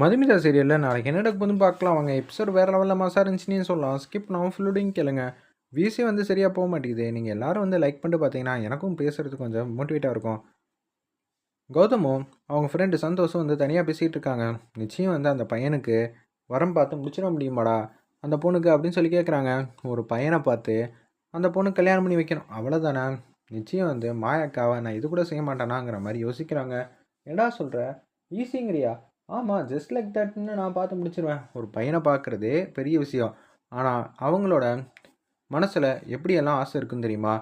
மதுமிதா சீரியலில் நாளைக்கு என்ன நடக்குதுன்னு பார்க்கலாம். வாங்க எபிசோட் வேறு லெவலில் மாசாக இருந்துச்சுன்னு சொல்லலாம். ஸ்கிப் நான் ஃபுல்லோடையும் கேளுங்க. விசி வந்து சரியாக போக மாட்டேங்குது. நீங்கள் எல்லாரும் வந்து லைக் பண்ணிட்டு பார்த்தீங்கன்னா எனக்கும் பேசுகிறது கொஞ்சம் மோட்டிவேட்டாக இருக்கும். கௌதமும் அவங்க ஃப்ரெண்டு சந்தோஷம் வந்து தனியாக பேசிகிட்டு இருக்காங்க. நிச்சயம் வந்து அந்த பையனுக்கு வரம் பார்த்து முடிச்சிட முடியுமாடா? அந்த பொண்ணுக்கு அப்படின்னு சொல்லி கேட்குறாங்க ஒரு பையனை பார்த்து அந்த பொண்ணு கல்யாணம் பண்ணி வைக்கணும். அவ்வளோதானே நிச்சயம் வந்து மாயாக்காவை நான் இது கூட செய்ய மாட்டேனாங்கிற மாதிரி யோசிக்கிறாங்க. என்னடா சொல்கிற ஈஸிங்கிறியா ஆமாம் ஜஸ்ட் லைக் தட்னு நான் பார்த்து முடிச்சிருவேன். ஒரு பையனை பார்க்குறதே பெரிய விஷயம். ஆனால் அவங்களோட மனசில் எப்படியெல்லாம் ஆசை இருக்குன்னு தெரியுமா?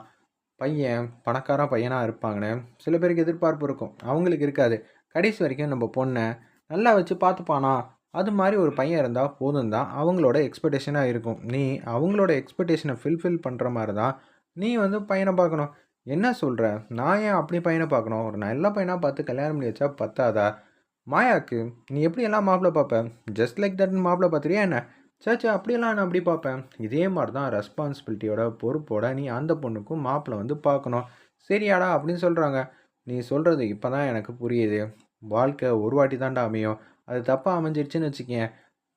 பையன் பணக்கார பையனாக இருப்பாங்கன்னு சில பேருக்கு எதிர்பார்ப்பு இருக்கும். அவங்களுக்கு இருக்காது. கடைசி வரைக்கும் நம்ம பொண்ணை நல்லா வச்சு பார்த்துப்பானா? அது மாதிரி ஒரு பையன் இருந்தால் போதும் தான் அவங்களோட எக்ஸ்பெக்டேஷனாக இருக்கும். நீ அவங்களோட எக்ஸ்பெக்டேஷனை ஃபில்ஃபில் பண்ணுற மாதிரி தான் நீ வந்து பையனை பார்க்கணும். என்ன சொல்கிற நான் ஏன் அப்படி பையனை பார்க்கணும்? ஒரு நல்ல பையனாக பார்த்து கல்யாணம் பண்ணி வச்சா பத்தாதா? மாயாக்கு நீ எப்படியெல்லாம் மாப்பிள்ளை பார்ப்ப? ஜஸ்ட் லைக் தட்னு மாப்பிள்ளை பார்த்துறியா என்ன? சேச்சா அப்படியெல்லாம் நான் அப்படி பார்ப்பேன். இதே மாதிரி தான் ரெஸ்பான்சிபிலிட்டியோட பொறுப்போட நீ அந்த பொண்ணுக்கும் மாப்பிள்ளை வந்து பார்க்கணும். சரியாடா அப்படின்னு சொல்கிறாங்க நீ சொல்கிறது இப்போ தான் எனக்கு புரியுது. வாழ்க்கை ஒரு வாட்டி தாண்டா அமையும். அது தப்பாக அமைஞ்சிருச்சுன்னு வச்சுக்கேன்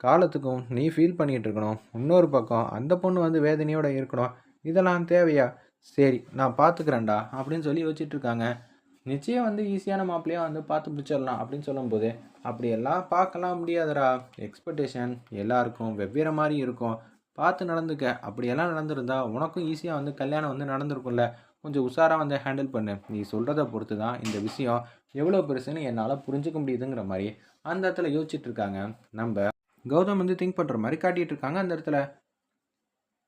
காலத்துக்கும் நீ ஃபீல் பண்ணிகிட்டு இருக்கணும். இன்னொரு பக்கம் அந்த பொண்ணு வந்து வேதனையோடு இருக்கணும். இதெல்லாம் தேவையா? சரி நான் பார்த்துக்கிறேன்டா அப்படின்னு சொல்லி வச்சிட்டு நிச்சயம் வந்து ஈஸியான மாப்பிள்ளையாக வந்து பார்த்து பிடிச்சிடலாம் அப்படின்னு சொல்லும்போது அப்படியெல்லாம் பார்க்கலாம் முடியாதடா. எக்ஸ்பெக்டேஷன் எல்லாருக்கும் வெவ்வேறு மாதிரி இருக்கும். பார்த்து நடந்துக்க. அப்படியெல்லாம் நடந்திருந்தா உனக்கும் ஈஸியாக வந்து கல்யாணம் வந்து நடந்திருக்கும்ல. கொஞ்சம் உஷாராக வந்து ஹேண்டில் பண்ணு. நீ சொல்கிறத பொறுத்து தான் இந்த விஷயம் எவ்வளோ பெருசுன்னு என்னால் புரிஞ்சுக்க முடியுதுங்கிற மாதிரி அந்த இடத்துல யோசிச்சுட்டு இருக்காங்க. நம்ம கௌதம் வந்து திங்க் பண்ணுற மாதிரி காட்டிகிட்டு இருக்காங்க அந்த இடத்துல.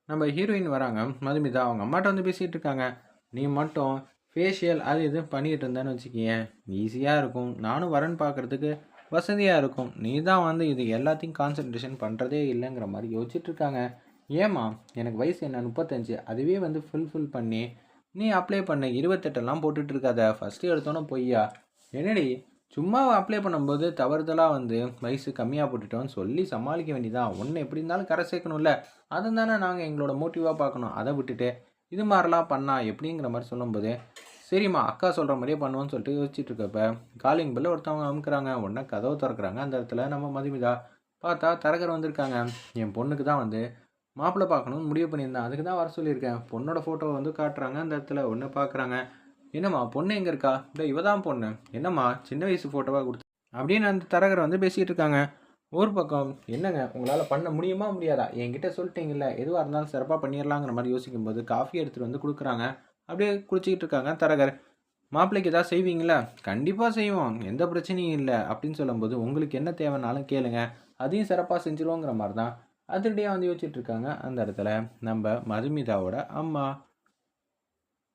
நம்ம ஹீரோயின் வராங்க. மதுமிதா அவங்க அம்மாட்ட வந்து பேசிகிட்டு இருக்காங்க. நீ மட்டும் ஃபேஷியல் அது இது பண்ணிகிட்டு இருந்தேன்னு வச்சுக்கேன் ஈஸியாக இருக்கும். நானும் வரேன்னு பார்க்குறதுக்கு வசதியாக இருக்கும். நீ தான் வந்து இது எல்லாத்தையும் கான்சன்ட்ரேஷன் பண்ணுறதே இல்லைங்கிற மாதிரி யோசிச்சுட்ருக்காங்க ஏம்மா எனக்கு வயசு என்ன? முப்பத்தஞ்சு. அதுவே வந்து ஃபுல்ஃபில் பண்ணி நீ அப்ளை பண்ண இருபத்தெட்டெல்லாம் போட்டுட்ருக்காத ஃபஸ்ட்டு எடுத்தோன்னே பொய்யா. என்னடி சும்மா அப்ளை பண்ணும்போது தவறுதலாக வந்து வயசு கம்மியாக போட்டுட்டோன்னு சொல்லி சமாளிக்க வேண்டியதான் ஒன்று எப்படி இருந்தாலும் கரை சேர்க்கணும்ல. அதை தானே நாங்கள் எங்களோட மோட்டிவாக பார்க்கணும். அதை விட்டுட்டு இது மாதிரிலாம் பண்ணால் எப்படிங்கிற மாதிரி சொல்லும்போது சரிம்மா அக்கா சொல்கிற மாதிரியே பண்ணுவோன்னு சொல்லிட்டு யோசிச்சுட்டு இருக்கப்ப காலிங் பெல்ல ஒருத்தவங்க அமுக்குறாங்க உடனே கதவை திறக்கிறாங்க. அந்த இடத்துல நம்ம மதுமிதா பார்த்தா தரகர் வந்திருக்காங்க. என் பொண்ணுக்கு தான் வந்து மாப்பிள்ளை பார்க்கணும்னு முடிவு பண்ணியிருந்தேன். அதுக்கு தான் வர சொல்லியிருக்கேன். பொண்ணோட ஃபோட்டோவை வந்து காட்டுறாங்க. அந்த இடத்துல ஒன்று பார்க்குறாங்க. என்னம்மா பொண்ணு எங்கே இருக்கா? இல்லை இவ தான் பொண்ணு. என்னம்மா சின்ன வயசு ஃபோட்டோவாக கொடுத்து அப்படின்னு அந்த தரகரை வந்து பேசிகிட்டு இருக்காங்க. ஒரு பக்கம் என்னங்க உங்களால் பண்ண முடியுமா முடியாதா? என்கிட்ட சொல்லிட்டீங்கல்ல எதுவாக இருந்தாலும் சிறப்பாக பண்ணிடலாங்கிற மாதிரி யோசிக்கும்போது காஃபி எடுத்துகிட்டு வந்து கொடுக்குறாங்க. அப்படியே குளிச்சிக்கிட்டு இருக்காங்க. தரகர் மாப்பிள்ளைக்கு ஏதாவது செய்வீங்களா? கண்டிப்பாக செய்வோம். எந்த பிரச்சனையும் இல்லை. அப்படின்னு சொல்லும்போது உங்களுக்கு என்ன தேவைனாலும் கேளுங்க. அதையும் சிறப்பாக செஞ்சிருவோங்கிற மாதிரி தான் அதிரடியாக வந்து யோசிச்சுட்டு இருக்காங்க அந்த இடத்துல. நம்ம மதுமிதாவோட அம்மா.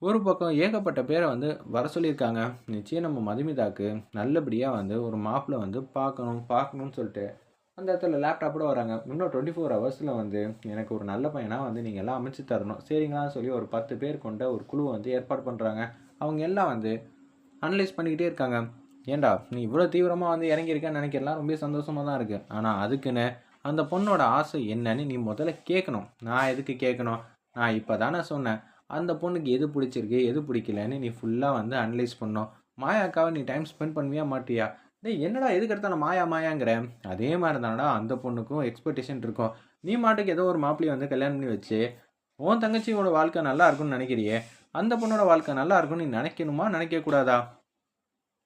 ஒரு பக்கம் ஏகப்பட்ட பேரை வந்து வர சொல்லியிருக்காங்க. நிச்சயம் நம்ம மதுமிதாக்கு நல்லபடியாக வந்து ஒரு மாப்பிள்ளை வந்து பார்க்கணும் பார்க்கணும்னு சொல்லிட்டு அந்த இடத்துல லேப்டாப்போட வராங்க. இன்னும் டுவெண்ட்டி ஃபோர் ஹவர்ஸில் வந்து எனக்கு ஒரு நல்ல பையனாக வந்து நீங்கள் எல்லாம் அமைச்சு தரணும். சரிங்களான்னு சொல்லி ஒரு பத்து பேர் கொண்ட ஒரு குழுவை வந்து ஏற்பாடு பண்ணுறாங்க அவங்க எல்லாம் வந்து அனலைஸ் பண்ணிக்கிட்டே இருக்காங்க. ஏண்டா நீ இவ்வளோ தீவிரமாக வந்து இறங்கியிருக்கேன்னு நினைக்கிறலாம் ரொம்ப சந்தோஷமாக தான் இருக்குது ஆனால் அதுக்குன்னு அந்த பொண்ணோட ஆசை என்னன்னு நீ முதல்ல கேட்கணும். நான் எதுக்கு கேட்கணும்? நான் இப்போ தானே சொன்னேன். அந்த பொண்ணுக்கு எது பிடிச்சிருக்கு எது பிடிக்கலன்னு நீ ஃபுல்லாக வந்து அனலைஸ் பண்ணணும். மாயாக்காவை நீ டைம் ஸ்பெண்ட் பண்ணுவியா மாட்டியா? டேய் என்னடா எதுக்கு எடுத்தாலும் மாயா மாயாங்கிற? அதே மாதிரி தானடா அந்த பொண்ணுக்கும் எக்ஸ்பெக்டேஷன் இருக்கும். நீ மாட்டுக்கு ஏதோ ஒரு மாப்பிள்ளையை வந்து கல்யாணம் பண்ணி வச்சு உன் தங்கச்சியோட வாழ்க்கை நல்லா இருக்கும்னு நினைக்கிறியே? அந்த பொண்ணோட வாழ்க்கை நல்லா இருக்கும்னு நீ நினைக்கணுமா நினைக்கக்கூடாதா?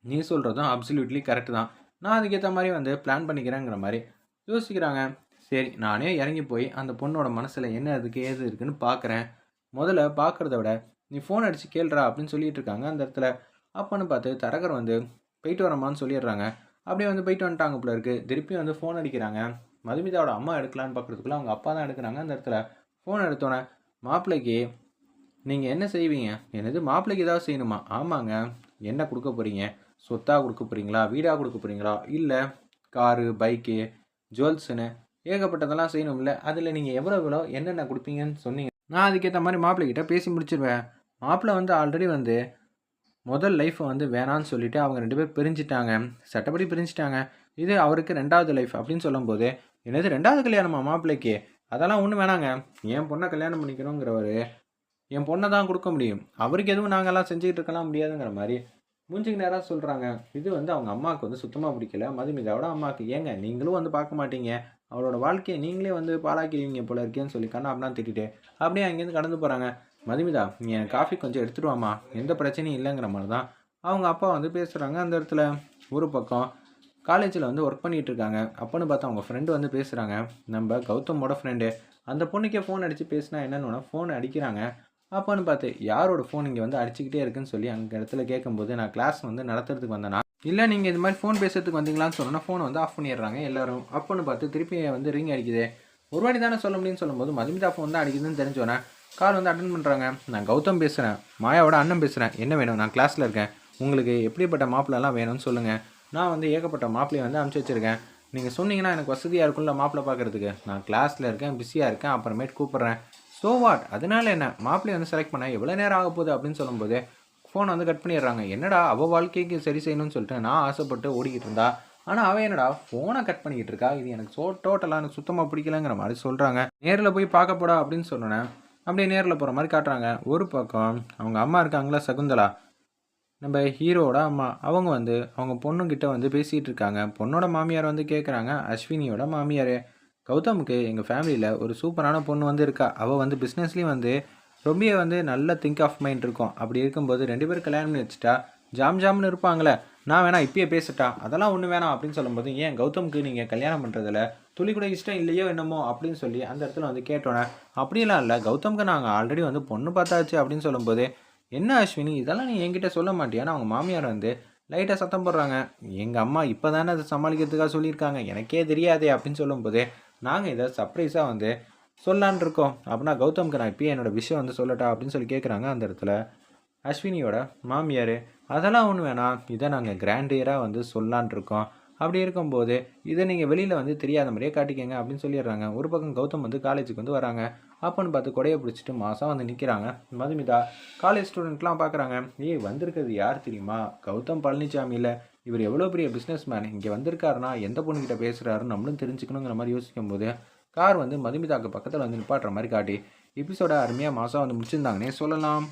நீ சொல்கிறதும் அப்சல்யூட்லி கரெக்டு தான். நான் அதுக்கேற்ற மாதிரி வந்து பிளான் பண்ணிக்கிறேங்கிற மாதிரி யோசிக்கிறாங்க. சரி நானே இறங்கி போய் அந்த பொண்ணோட மனசில் என்ன அதுக்கு ஏது இருக்குன்னு பார்க்குறேன் முதல்ல பார்க்குறத விட நீ ஃபோன் அடித்து கேள்றா அப்படின்னு சொல்லிட்டு இருக்காங்க அந்த இடத்துல. அப்பன்னு பார்த்து தரகர் வந்து போயிட்டு வரமான்னு சொல்லிடுறாங்க. அப்படியே வந்து போயிட்டு வந்துட்டாங்க போல இருக்குது திருப்பி வந்து ஃபோன் அடிக்கிறாங்க. மதுமிதாவோட அம்மா எடுக்கலான்னு பார்க்குறதுக்குள்ள அவங்க அப்பா தான் எடுக்கிறாங்க அந்த இடத்துல. ஃபோன் எடுத்தோன்னே மாப்பிள்ளைக்கு நீங்கள் என்ன செய்வீங்க? என்னது மாப்பிள்ளைக்கு ஏதாவது செய்யணுமா? ஆமாங்க. என்ன கொடுக்க போகிறீங்க சொத்தாக கொடுக்க போகிறீங்களா வீடாக கொடுக்க போகிறீங்களா இல்லை காரு பைக்கு ஜுவல்ஸுன்னு ஏகப்பட்டதெல்லாம் செய்யணும்ல. அதில் நீங்கள் எவ்வளோ எவ்வளோ என்னென்ன கொடுப்பீங்கன்னு சொன்னீங்க. நான் அதுக்கேற்ற மாதிரி மாப்பிள்ளைகிட்ட பேசி முடிச்சிருவேன். மாப்பிள்ளை வந்து ஆல்ரெடி வந்து முதல் லைஃப்பை வந்து வேணான்னு சொல்லிட்டு அவங்க ரெண்டு பேர் பிரிஞ்சிட்டாங்க. சட்டப்படி பிரிஞ்சிட்டாங்க. இது அவருக்கு ரெண்டாவது லைஃப் அப்படின்னு சொல்லும்போது என்னது ரெண்டாவது கல்யாணமா மாப்பிள்ளைக்கு? அதெல்லாம் ஒன்றும் வேணாங்க. என் பொண்ணை கல்யாணம் பண்ணிக்கணுங்கிறவர் என் பொண்ணை தான் கொடுக்க முடியும். அவருக்கு எதுவும் நாங்கள்லாம் செஞ்சுக்கிட்டு இருக்கலாம் முடியாதுங்கிற மாதிரி மூஞ்சிக்கு நேராக சொல்கிறாங்க இது வந்து அவங்க அம்மாவுக்கு வந்து சுத்தமாக பிடிக்கல. மதுமிதாவோட அம்மாவுக்கு ஏங்க நீங்களும் வந்து பார்க்க மாட்டீங்க. அவளோட வாழ்க்கையை நீங்களே வந்து பாழாக்கிடுவீங்க போல இருக்கேன்னு சொல்லி கண்ணா அப்படின்னா திட்டிட்டு அப்படியே அங்கேருந்து கடந்து போகிறாங்க மதுமிதா நீ எனக்கு காஃபி கொஞ்சம் எடுத்துட்டு எந்த பிரச்சனையும் இல்லைங்கிற மாதிரி தான் அவங்க அப்பா வந்து பேசுகிறாங்க அந்த இடத்துல. ஒரு பக்கம் காலேஜில் வந்து ஒர்க் பண்ணிகிட்டு இருக்காங்க. அப்போன்னு பார்த்தா அவங்க ஃப்ரெண்டு வந்து பேசுகிறாங்க நம்ம கௌதமோட ஃப்ரெண்டு அந்த பொண்ணுக்கே ஃபோன் அடித்து பேசினா என்னன்னு ஃபோன் அடிக்கிறாங்க. அப்போன்னு பார்த்து யாரோட ஃபோன் இங்கே வந்து அடிச்சுக்கிட்டே இருக்குன்னு சொல்லி அங்கே இடத்துல கேட்கும்போது நான் கிளாஸ் வந்து நடத்துறதுக்கு வந்தேனா இல்லை நீங்கள் இது மாதிரி ஃபோன் பேசுறதுக்கு வந்தீங்களான்னு சொன்னோன்னா ஃபோனை வந்து ஆஃப் பண்ணிடுறாங்க எல்லோரும். அப்போன்னு பார்த்து திருப்பி வந்து ரிங் அடிக்குது? ஒரு வாட்டி தானே சொல்ல முடியும்னு சொல்லும்போது மதுமிதா ஃபோன் தான் அடிக்குதுன்னு தெரிஞ்சோன்னே கால் வந்து அட்டன் பண்ணுறாங்க நான் கௌதம் பேசுகிறேன் மாயாவோட அண்ணன் பேசுகிறேன் என்ன வேணும்? நான் கிளாஸில் இருக்கேன். உங்களுக்கு எப்படிப்பட்ட மாப்பிள்ளலாம் வேணும்னு சொல்லுங்கள் நான் வந்து ஏகப்பட்ட மாப்பிள்ளையை வந்து அனுப்பிச்சி வச்சுருக்கேன். நீங்கள் சொன்னீங்கன்னா எனக்கு வசதியாக இருக்கும்ல மாப்பிள்ளை பார்க்குறதுக்கு. நான் கிளாஸில் இருக்கேன் பிஸியாக இருக்கேன் அப்புறமேட்டு கூப்பிட்றேன். ஸோ வாட் அதனால என்ன? மாப்பிள்ளையை வந்து செலக்ட் பண்ண எவ்வளோ நேரம் ஆக போகுது அப்படின்னு சொல்லும்போது ஃபோனை வந்து கட் பண்ணிடுறாங்க. என்னடா அவள் வாழ்க்கைக்கு சரி செய்யணும்னு சொல்லிட்டு நான் ஆசைப்பட்டு ஓடிக்கிட்டு இருந்தா. ஆனால் அவன் என்னடா ஃபோனை கட் பண்ணிக்கிட்டு இருக்கா? இது எனக்கு சோ டோட்டலாக எனக்கு சுத்தமாக பிடிக்கலங்கிற மாதிரி சொல்கிறாங்க நேரில் போய் பார்க்க போடா அப்படின்னு சொன்னேன் அப்படியே நேரில் போகிற மாதிரி காட்டுறாங்க. ஒரு பக்கம் அவங்க அம்மா இருக்காங்களா சகுந்தலா? நம்ம ஹீரோவோட அம்மா. அவங்க வந்து அவங்க பொண்ணுக்கிட்ட வந்து பேசிகிட்டு இருக்காங்க. பொண்ணோட மாமியார் வந்து கேட்குறாங்க அஸ்வினியோட மாமியார். கௌதமுக்கு எங்கள் ஃபேமிலியில் ஒரு சூப்பரான பொண்ணு வந்து இருக்கா. அவள் வந்து பிஸ்னஸ்லேயும் வந்து ரொம்ப வந்து நல்ல திங்க் ஆஃப் மைண்ட் இருக்கும். அப்படி இருக்கும்போது ரெண்டு பேரும் கல்யாணம் பண்ணி வச்சுட்டா ஜாம் ஜாம்னு இருப்பாங்களே. நான் வேணா இப்பயே பேசட்டா? அதெல்லாம் ஒன்று வேணாம் அப்படின்னு சொல்லும்போது ஏன் கௌதமுக்கு நீங்கள் கல்யாணம் பண்ணுறதுல துளி கூட இஷ்டம் இல்லையோ என்னமோ? அப்படின்னு சொல்லி அந்த இடத்துல வந்து கேட்டோன்னே அப்படியெல்லாம் இல்லை. கௌதம்க்கு நாங்கள் ஆல்ரெடி வந்து பொண்ணு பார்த்தாச்சு. அப்படின்னு சொல்லும்போது என்ன அஸ்வினி? இதெல்லாம் நீ என்கிட்ட சொல்ல மாட்டியான்னு அவங்க மாமியார் வந்து லைட்டாக சத்தம் போடுறாங்க. எங்கள் அம்மா இப்போ தானே அதை சமாளிக்கிறதுக்காக சொல்லியிருக்காங்க. எனக்கே தெரியாதே. அப்படின்னு சொல்லும்போது நாங்கள் இதை சர்ப்ரைஸாக வந்து சொல்லான் இருக்கோம். அப்படின்னா கௌதம்க்கு நான் இப்பயே என்னோடய விஷயம் வந்து சொல்லட்டா? அப்படின்னு சொல்லி கேட்குறாங்க அந்த இடத்துல. அஸ்வினியோட மாமியார் அதெல்லாம் ஒன்று வேணாம். இதை நாங்கள் கிராண்டியராக வந்து சொல்லான் இருக்கோம். அப்படி இருக்கும்போது இதை நீங்கள் வெளியில் வந்து தெரியாத மாதிரியே காட்டிக்கங்க அப்படின்னு சொல்லிடுறாங்க. ஒரு பக்கம் கௌதம் வந்து காலேஜுக்கு வந்து வராங்க. அப்போன்னு பார்த்து கொடையை பிடிச்சிட்டு மாதம் வந்து நிற்கிறாங்க மதுமிதா காலேஜ் ஸ்டூடெண்ட்லாம் பார்க்குறாங்க. ஏய் வந்திருக்கிறது யார் தெரியுமா? கௌதம் பழனிசாமியில் இவர் எவ்வளோ பெரிய பிஸ்னஸ் மேன் இங்கே வந்திருக்காருன்னா எந்த பொண்ணுக்கிட்ட பேசுகிறாருன்னு நம்மளும் தெரிஞ்சுக்கணுங்கிற மாதிரி யோசிக்கும் போது கார் வந்து மதுமிதாக்கு பக்கத்தில் வந்து நிப்பாட்டுற மாதிரி காட்டி எபிசோட அருமையாக மாதம் வந்து முடிச்சிருந்தாங்கன்னே சொல்லலாம்.